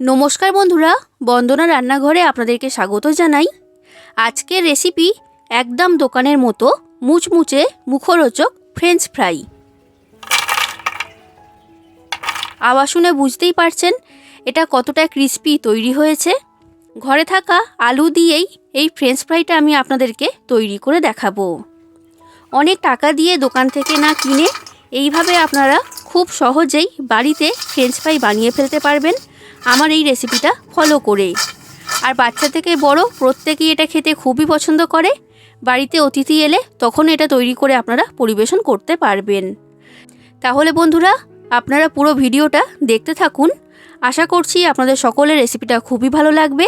নমস্কার বন্ধুরা, বন্দনা রান্নাঘরে আপনাদেরকে স্বাগত জানাই। আজকের রেসিপি একদম দোকানের মতো মুচমুচে মুখরোচক ফ্রেঞ্চ ফ্রাই আওয়াজ শুনে বুঝতেই পারছেন এটা কতটা ক্রিস্পি তৈরি হয়েছে। ঘরে থাকা আলু দিয়েই এই ফ্রেঞ্চ ফ্রাইটা আমি আপনাদেরকে তৈরি করে দেখাবো। অনেক টাকা দিয়ে দোকান থেকে না কিনে এইভাবে আপনারা খুব সহজেই বাড়িতে ফ্রেঞ্চ ফ্রাই বানিয়ে ফেলতে পারবেন। আমার এই রেসিপিটা ফলো করে আর বাচ্চা থেকে বড় প্রত্যেকেই এটা খেতে খুবই পছন্দ করে। বাড়িতে অতিথি এলে তখন এটা তৈরি করে আপনারা পরিবেশন করতে পারবেন। তাহলে বন্ধুরা, আপনারা পুরো ভিডিওটা দেখতে থাকুন। আশা করছি আপনাদের সকলের রেসিপিটা খুবই ভালো লাগবে।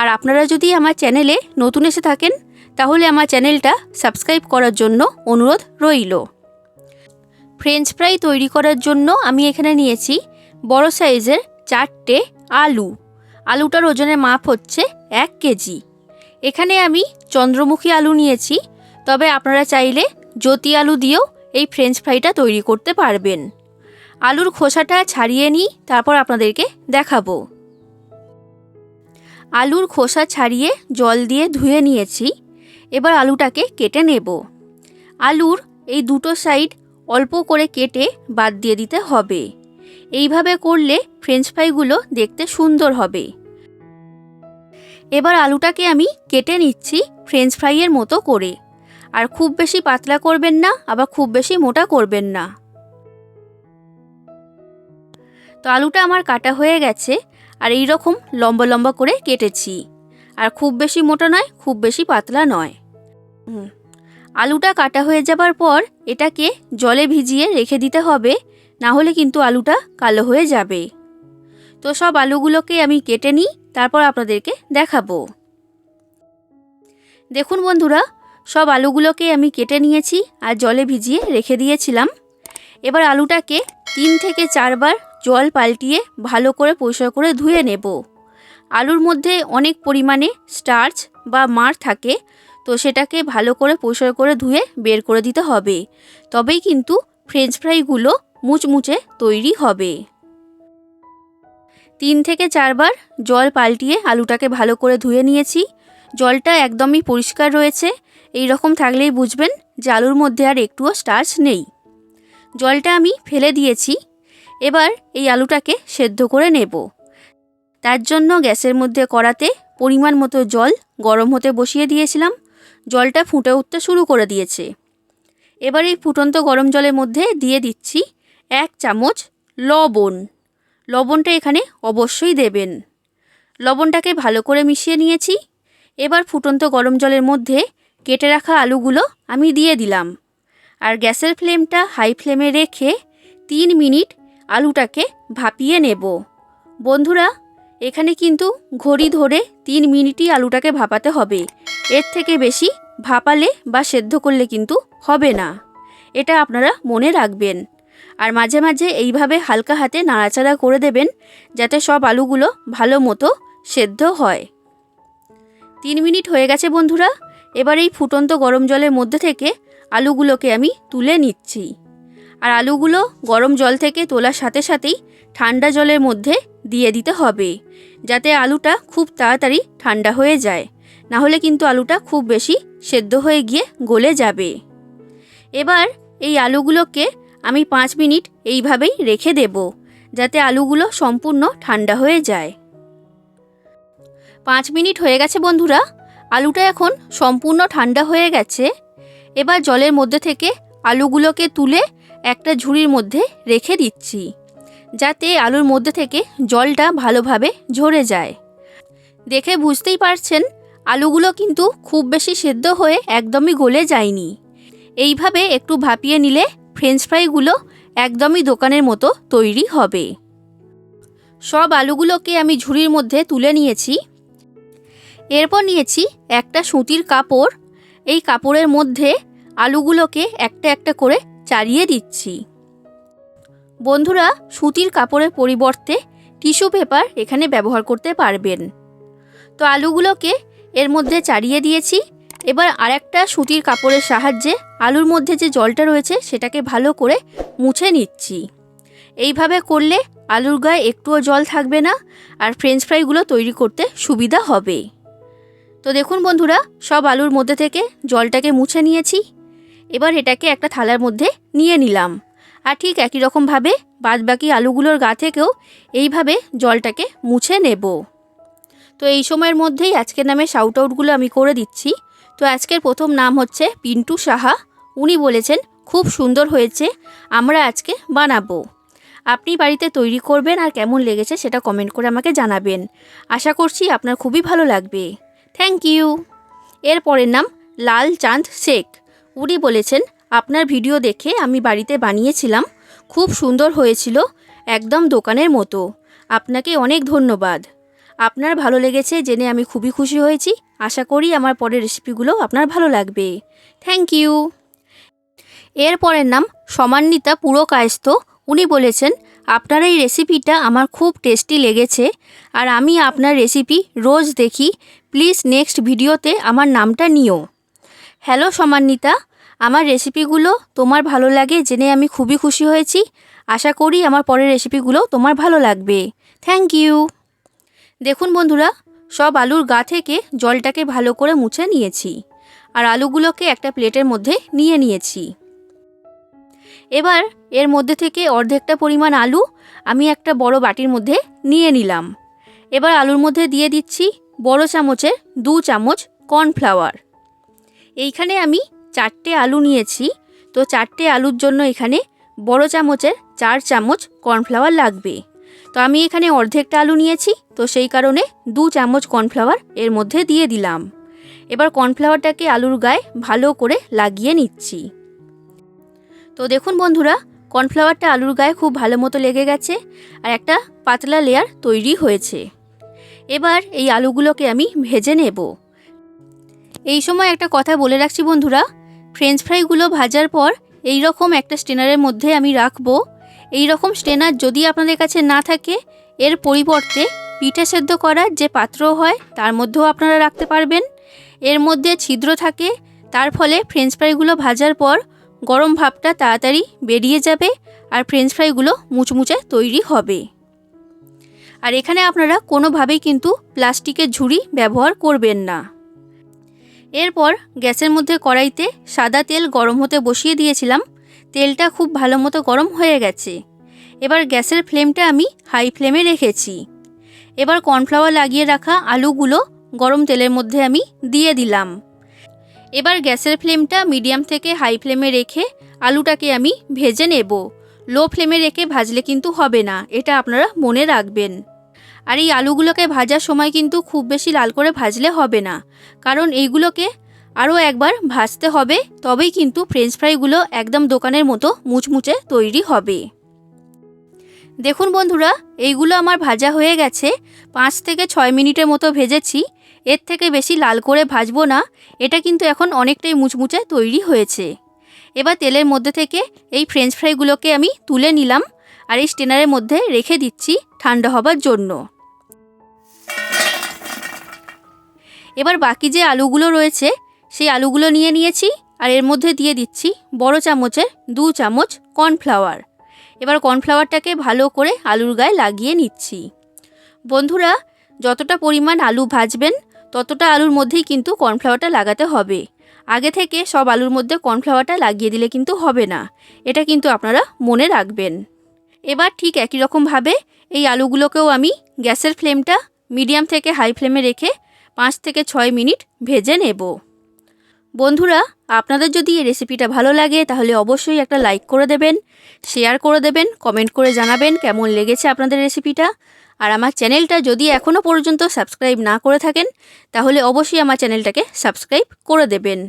আর আপনারা যদি আমার চ্যানেলে নতুন এসে থাকেন, তাহলে আমার চ্যানেলটা সাবস্ক্রাইব করার জন্য অনুরোধ রইল। ফ্রেঞ্চ ফ্রাই তৈরি করার জন্য আমি এখানে নিয়েছি বড় সাইজের চারটে আলু। আলুটার ওজনের মাপ হচ্ছে এক কেজি। এখানে আমি চন্দ্রমুখী আলু নিয়েছি, তবে আপনারা চাইলে জ্যোতি আলু দিয়েও এই ফ্রেঞ্চ ফ্রাইটা তৈরি করতে পারবেন। আলুর খোসাটা ছাড়িয়ে নিই, তারপর আপনাদেরকে দেখাবো। আলুর খোসা ছাড়িয়ে জল দিয়ে ধুয়ে নিয়েছি, এবার আলুটাকে কেটে নেব। আলুর এই দুটো সাইড অল্প করে কেটে বাদ দিয়ে দিতে হবে। এইভাবে করলে ফ্রেঞ্চ ফ্রাইগুলো দেখতে সুন্দর হবে। এবার আলুটাকে আমি কেটে নিচ্ছি ফ্রেঞ্চ ফ্রাইয়ের মতো করে। আর খুব বেশি পাতলা করবেন না, আবার খুব বেশি মোটা করবেন না। তো আলুটা আমার কাটা হয়ে গেছে, আর এই রকম লম্বা লম্বা করে কেটেছি। আর খুব বেশি মোটা নয়, খুব বেশি পাতলা নয়। আলুটা কাটা হয়ে যাবার পর এটাকে জলে ভিজিয়ে রেখে দিতে হবে। না হলে কিন্তু আলুটা কালো হয়ে যাবে। তো সব আলুগুলোকে আমি কেটে নিই, তারপর আপনাদেরকে দেখাবো। দেখুন বন্ধুরা, সব আলুগুলোকে আমি কেটে নিয়েছি আর জলে ভিজিয়ে রেখে দিয়েছিলাম। এবার আলুটাকে তিন থেকে চারবার জল পাল্টিয়ে ভালো করে পরিষ্কার করে ধুয়ে নেব। আলুর মধ্যে অনেক পরিমাণে স্টার্চ বা মার থাকে, তো সেটাকে ভালো করে পরিষ্কার করে ধুয়ে বের করে দিতে হবে। তবেই কিন্তু ফ্রেঞ্চ ফ্রাইগুলো মুচমুচে তৈরি হবে। তিন থেকে চারবার জল পাল্টিয়ে আলুটাকে ভালো করে ধুয়ে নিয়েছি। জলটা একদমই পরিষ্কার রয়েছে। এই রকম থাকলেই বুঝবেন যে আলুর মধ্যে আর একটুও স্টার্চ নেই। জলটা আমি ফেলে দিয়েছি। এবার এই আলুটাকে সেদ্ধ করে নেব। তার জন্য গ্যাসের মধ্যে কড়াতে পরিমাণ মতো জল গরম হতে বসিয়ে দিয়েছিলাম। জলটা ফুটে উঠতে শুরু করে দিয়েছে। এবার এই ফুটন্ত গরম জলের মধ্যে দিয়ে দিচ্ছি এক চামচ লবণ। লবণটা এখানে অবশ্যই দেবেন। লবণটাকে ভালো করে মিশিয়ে নিয়েছি। এবার ফুটন্ত গরম জলের মধ্যে কেটে রাখা আলুগুলো আমি দিয়ে দিলাম। আর গ্যাসের ফ্লেমটা হাই ফ্লেমে রেখে তিন মিনিট আলুটাকে ভাপিয়ে নেব। বন্ধুরা, এখানে কিন্তু ঘড়ি ধরে তিন মিনিটই আলুটাকে ভাপাতে হবে। এর থেকে বেশি ভাপালে বা সেদ্ধ করলে কিন্তু হবে না। এটা আপনারা মনে রাখবেন। আর মাঝে মাঝে এইভাবে হালকা হাতে নাড়াচাড়া করে দেবেন যাতে সব আলুগুলো ভালো মতো সেদ্ধ হয়। তিন মিনিট হয়ে গেছে বন্ধুরা, এবার এই ফুটন্ত গরম জলের মধ্যে থেকে আলুগুলোকে আমি তুলে নিচ্ছি। আর আলুগুলো গরম জল থেকে তোলার সাথে সাথেই ঠান্ডা জলের মধ্যে দিয়ে দিতে হবে, যাতে আলুটা খুব তাড়াতাড়ি ঠান্ডা হয়ে যায়। না হলে কিন্তু আলুটা খুব বেশি সেদ্ধ হয়ে গিয়ে গলে যাবে। এবার এই আলুগুলোকে আমি পাঁচ মিনিট এইভাবেই রেখে দেব, যাতে আলুগুলো সম্পূর্ণ ঠান্ডা হয়ে যায়। পাঁচ মিনিট হয়ে গেছে বন্ধুরা, আলুটা এখন সম্পূর্ণ ঠান্ডা হয়ে গেছে। এবার জলের মধ্যে থেকে আলুগুলোকে তুলে একটা ঝুড়ির মধ্যে রেখে দিচ্ছি, যাতে আলুর মধ্যে থেকে জলটা ভালোভাবে ঝরে যায়। দেখে বুঝতেই পারছেন, আলুগুলো কিন্তু খুব বেশি সেদ্ধ হয়ে একদমই গলে যায়নি। এইভাবে একটু ভাপিয়ে নিলে ফ্রেঞ্চ ফ্রাইগুলো একদমই দোকানের মতো তৈরি হবে। সব আলুগুলোকে আমি ঝুড়ির মধ্যে তুলে নিয়েছি। এরপর নিয়েছি একটা সুতির কাপড়। এই কাপড়ের মধ্যে আলুগুলোকে একটা একটা করে চারিয়ে দিচ্ছি। বন্ধুরা, সুতির কাপড়ের পরিবর্তে টিস্যু পেপার এখানে ব্যবহার করতে পারবেন। তো আলুগুলোকে এর মধ্যে চারিয়ে দিয়েছি। এবার আরেকটা সুতির কাপড়ের সাহায্যে আলুর মধ্যে যে জলটা রয়েছে সেটাকে ভালো করে মুছে নিচ্ছি। এইভাবে করলে আলুর গায়ে একটুও জল থাকবে না আর ফ্রেঞ্চ ফ্রাইগুলো তৈরি করতে সুবিধা হবে। তো দেখুন বন্ধুরা, সব আলুর মধ্যে থেকে জলটাকে মুছে নিয়েছি। এবার এটাকে একটা থালার মধ্যে নিয়ে নিলাম। আর ঠিক একই রকমভাবে বাদবাকি আলুগুলোর গা থেকেও এইভাবে জলটাকে মুছে নেব। তো এই সময়ের মধ্যেই আজকের নামে শাউট আউটগুলো আমি করে দিচ্ছি। তো আজকের প্রথম নাম হচ্ছে পিন্টু সাহা। উনি বলেছেন, খুব সুন্দর হয়েছে, আমরা আজকে বানাবো। আপনি বাড়িতে তৈরি করবেন আর কেমন লেগেছে সেটা কমেন্ট করে আমাকে জানাবেন। আশা করছি আপনার খুবই ভালো লাগবে। থ্যাংক ইউ এর পরের নাম লাল চাঁদ শেখ। উনি বলেছেন, আপনার ভিডিও দেখে আমি বাড়িতে বানিয়েছিলাম, খুব সুন্দর হয়েছিল, একদম দোকানের মতো। আপনাকে অনেক ধন্যবাদ। আপনার ভালো লেগেছে জেনে আমি খুবই খুশি হয়েছি। আশা করি আমার পরের রেসিপিগুলো আপনার ভালো লাগবে। থ্যাংক ইউ এর পরের নাম সমান্বিতা পুরো কায়স্ত উনি বলেছেন, আপনার এই রেসিপিটা আমার খুব টেস্টি লেগেছে আর আমি আপনার রেসিপি রোজ দেখি। প্লিজ নেক্সট ভিডিওতে আমার নামটা নিও। হ্যালো সমান্বিতা, আমার রেসিপিগুলো তোমার ভালো লাগে জেনে আমি খুবই খুশি হয়েছি। আশা করি আমার পরের রেসিপিগুলো তোমার ভালো লাগবে। থ্যাংক ইউ দেখুন বন্ধুরা, সব আলুর গা থেকে জলটাকে ভালো করে মুছে নিয়েছি আর আলুগুলোকে একটা প্লেটের মধ্যে নিয়ে নিয়েছি। এবার এর মধ্যে থেকে অর্ধেকটা পরিমাণ আলু আমি একটা বড় বাটির মধ্যে নিয়ে নিলাম। এবার আলুর মধ্যে দিয়ে দিচ্ছি বড় চামচের দু চামচ কর্নফ্লাওয়ার। এইখানে আমি চারটে আলু নিয়েছি, তো চারটে আলুর জন্য এখানে বড় চামচের চার চামচ কর্নফ্লাওয়ার লাগবে। তো আমি এখানে অর্ধেকটা আলু নিয়েছি, তো সেই কারণে দু চামচ কর্নফ্লাওয়ার এর মধ্যে দিয়ে দিলাম। এবার কর্নফ্লাওয়ারটাকে আলুর গায়ে ভালো করে লাগিয়ে নিচ্ছি। তো দেখুন বন্ধুরা, কর্নফ্লাওয়ারটা আলুর গায়ে খুব ভালো মতো লেগে গেছে আর একটা পাতলা লেয়ার তৈরি হয়েছে। এবার এই আলুগুলোকে আমি ভেজে নেব। এই সময় একটা কথা বলে রাখছি বন্ধুরা ফ্রেঞ্চ ফ্রাইগুলো ভাজার পর এই রকম একটা স্টেনারের মধ্যে আমি রাখব এই রকম স্টেনার যদি আপনাদের কাছে না থাকে, এর পরিবর্তে পিঠে সেদ্ধ করার যে পাত্র হয়, তার মধ্যেও আপনারা রাখতে পারবেন। এর মধ্যে ছিদ্র থাকে, তার ফলে ফ্রেঞ্চ ফ্রাইগুলো ভাজার পর গরম ভাবটা তাড়াতাড়ি বেরিয়ে যাবে আর ফ্রেঞ্চ ফ্রাইগুলো মুচমুচে তৈরি হবে। আর এখানে আপনারা কোনোভাবেই কিন্তু প্লাস্টিকের ঝুড়ি ব্যবহার করবেন না। এরপর গ্যাসের মধ্যে কড়াইতে সাদা তেল গরম হতে বসিয়ে দিয়েছিলাম। তেলটা খুব ভালো মতো গরম হয়ে গেছে। এবার গ্যাসের ফ্লেমটা আমি হাই ফ্লেমে রেখেছি। এবার কর্নফ্লাওয়ার লাগিয়ে রাখা আলুগুলো গরম তেলের মধ্যে আমি দিয়ে দিলাম। এবার গ্যাসের ফ্লেমটা মিডিয়াম থেকে হাই ফ্লেমে রেখে আলুটাকে আমি ভেজে নেব। লো ফ্লেমে রেখে ভাজলে কিন্তু হবে না, এটা আপনারা মনে রাখবেন। আর এই আলুগুলোকে ভাজার সময় কিন্তু খুব বেশি লাল করে ভাজলে হবে না, কারণ এইগুলোকে আরও একবার ভাজতে হবে, তবেই কিন্তু ফ্রেঞ্চ ফ্রাইগুলো একদম দোকানের মতো মুচমুচে তৈরি হবে। দেখুন বন্ধুরা, এইগুলো আমার ভাজা হয়ে গেছে। পাঁচ থেকে ছয় মিনিটের মতো ভেজেছি। এর থেকে বেশি লাল করে ভাজবো না, এটা কিন্তু এখন অনেকটাই মুচমুচে তৈরি হয়েছে। এবার তেলের মধ্যে থেকে এই ফ্রেঞ্চ ফ্রাইগুলোকে আমি তুলে নিলাম আর এই স্টেনারের মধ্যে রেখে দিচ্ছি ঠান্ডা হবার জন্য। এবার বাকি যে আলুগুলো রয়েছে সেই আলুগুলো নিয়ে নিয়েছি আর এর মধ্যে দিয়ে দিচ্ছি বড় চামচের দু চামচ কর্নফ্লাওয়ার। এবার কর্নফ্লাওয়ারটাকে ভালো করে আলুর গায়ে লাগিয়ে নিচ্ছি। বন্ধুরা, যতটা পরিমাণ আলু ভাজবেন, ততটা আলুর মধ্যেই কিন্তু কর্নফ্লাওয়ারটা লাগাতে হবে। আগে থেকে সব আলুর মধ্যে কর্নফ্লাওয়ারটা লাগিয়ে দিলে কিন্তু হবে না। এটা কিন্তু আপনারা মনে রাখবেন। এবার ঠিক একই রকমভাবে এই আলুগুলোকেও আমি গ্যাসের ফ্লেমটা মিডিয়াম থেকে হাই ফ্লেমে রেখে পাঁচ থেকে ছয় মিনিট ভেজে নেব। বন্ধুরা, আপনাদের যদি এই রেসিপিটা ভালো লাগে, তাহলে অবশ্যই একটা লাইক করে দেবেন শেয়ার করে দেবেন কমেন্ট করে জানাবেন কেমন লেগেছে আপনাদের রেসিপিটা আর আমার চ্যানেলটা যদি এখনও পর্যন্ত সাবস্ক্রাইব না করে থাকেন, তাহলে অবশ্যই আমার চ্যানেলটাকে সাবস্ক্রাইব করে দেবেন।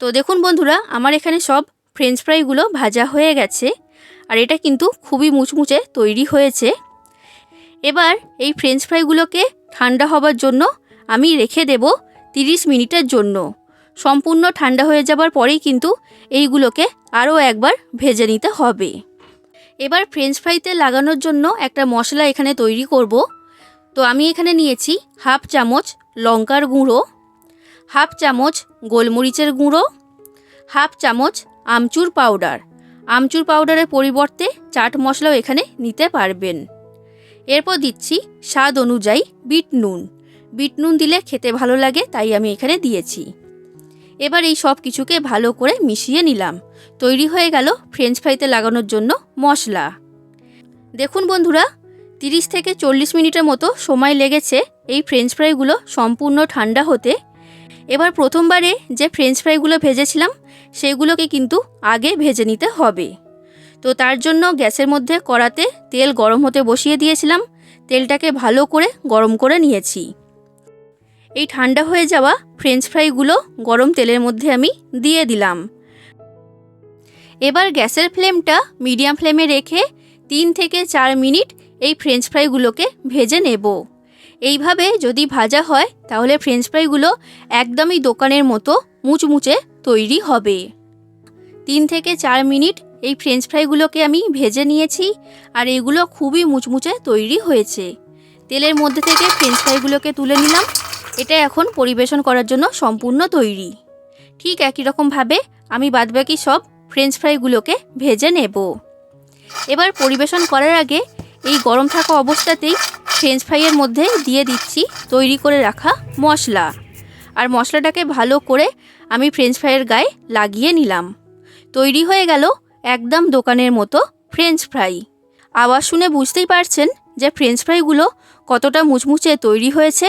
তো দেখুন বন্ধুরা, আমার এখানে সব ফ্রেঞ্চ ফ্রাইগুলো ভাজা হয়ে গেছে, আর এটা কিন্তু খুবই মুচমুচে তৈরি হয়েছে। এবার এই ফ্রেঞ্চ ফ্রাইগুলোকে ঠান্ডা হবার জন্য আমি রেখে দেব তিরিশ মিনিটের জন্য। সম্পূর্ণ ঠান্ডা হয়ে যাবার পরেই কিন্তু এইগুলোকে আরও একবার ভেজে নিতে হবে। এবার ফ্রেঞ্চ ফ্রাইতে লাগানোর জন্য একটা মশলা এখানে তৈরি করব। তো আমি এখানে নিয়েছি হাফ চামচ লঙ্কার গুঁড়ো হাফ চামচ গোলমরিচের গুঁড়ো হাফ চামচ আমচুর পাউডার আমচুর পাউডারের পরিবর্তে চাট মশলাও এখানে নিতে পারবেন। এরপর দিচ্ছি স্বাদ অনুযায়ী বিট নুন। বিট নুন দিলে খেতে ভালো লাগে, তাই আমি এখানে দিয়েছি। এবার এই সব কিছুকে ভালো করে মিশিয়ে নিলাম। তৈরি হয়ে গেল ফ্রেঞ্চ ফ্রাইতে লাগানোর জন্য মশলা। দেখুন বন্ধুরা, তিরিশ থেকে চল্লিশ মিনিটের মতো সময় লেগেছে এই ফ্রেঞ্চ ফ্রাইগুলো সম্পূর্ণ ঠান্ডা হতে। এবার প্রথমবারে যে ফ্রেঞ্চ ফ্রাইগুলো ভেজেছিলাম, সেগুলোকে কিন্তু আগে ভেজে নিতে হবে। তো তার জন্য গ্যাসের মধ্যে কড়াতে তেল গরম হতে বসিয়ে দিয়েছিলাম। তেলটাকে ভালো করে গরম করে নিয়েছি। এই ঠান্ডা হয়ে যাওয়া ফ্রেঞ্চ ফ্রাইগুলো গরম তেলের মধ্যে আমি দিয়ে দিলাম। এবার গ্যাসের ফ্লেমটা মিডিয়াম ফ্লেমে রেখে তিন থেকে চার মিনিট এই ফ্রেঞ্চ ফ্রাইগুলোকে ভেজে নেব। এইভাবে যদি ভাজা হয়, তাহলে ফ্রেঞ্চ ফ্রাইগুলো একদমই দোকানের মতো মুচমুচে তৈরি হবে। তিন থেকে চার মিনিট এই ফ্রেঞ্চ ফ্রাইগুলোকে আমি ভেজে নিয়েছি আর এগুলো খুবই মুচমুচে তৈরি হয়েছে। তেলের মধ্যে থেকে ফ্রেঞ্চ ফ্রাইগুলোকে তুলে নিলাম। এটা এখন পরিবেশন করার জন্য সম্পূর্ণ তৈরি। ঠিক একই রকমভাবে আমি বাদবাকি সব ফ্রেঞ্চ ফ্রাইগুলোকে ভেজে নেব। এবার পরিবেশন করার আগে এই গরম থাকা অবস্থাতেই ফ্রেঞ্চ ফ্রাইয়ের মধ্যে দিয়ে দিচ্ছি তৈরি করে রাখা মশলা। আর মশলাটাকে ভালো করে আমি ফ্রেঞ্চ ফ্রাইয়ের গায়ে লাগিয়ে নিলাম। তৈরি হয়ে গেল একদম দোকানের মতো ফ্রেঞ্চ ফ্রাই আওয়াজ শুনে বুঝতেই পারছেন যে ফ্রেঞ্চ ফ্রাইগুলো কতটা মুচমুচে তৈরি হয়েছে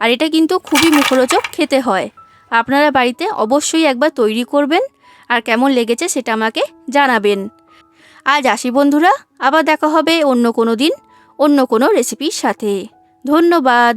আর এটা কিন্তু খুবই মুখরোচক খেতে হয়। আপনারা বাড়িতে অবশ্যই একবার তৈরি করবেন আর কেমন লেগেছে সেটা আমাকে জানাবেন। আজ আসি বন্ধুরা, আবার দেখা হবে অন্য কোনো দিন, অন্য কোনো রেসিপির সাথে। ধন্যবাদ।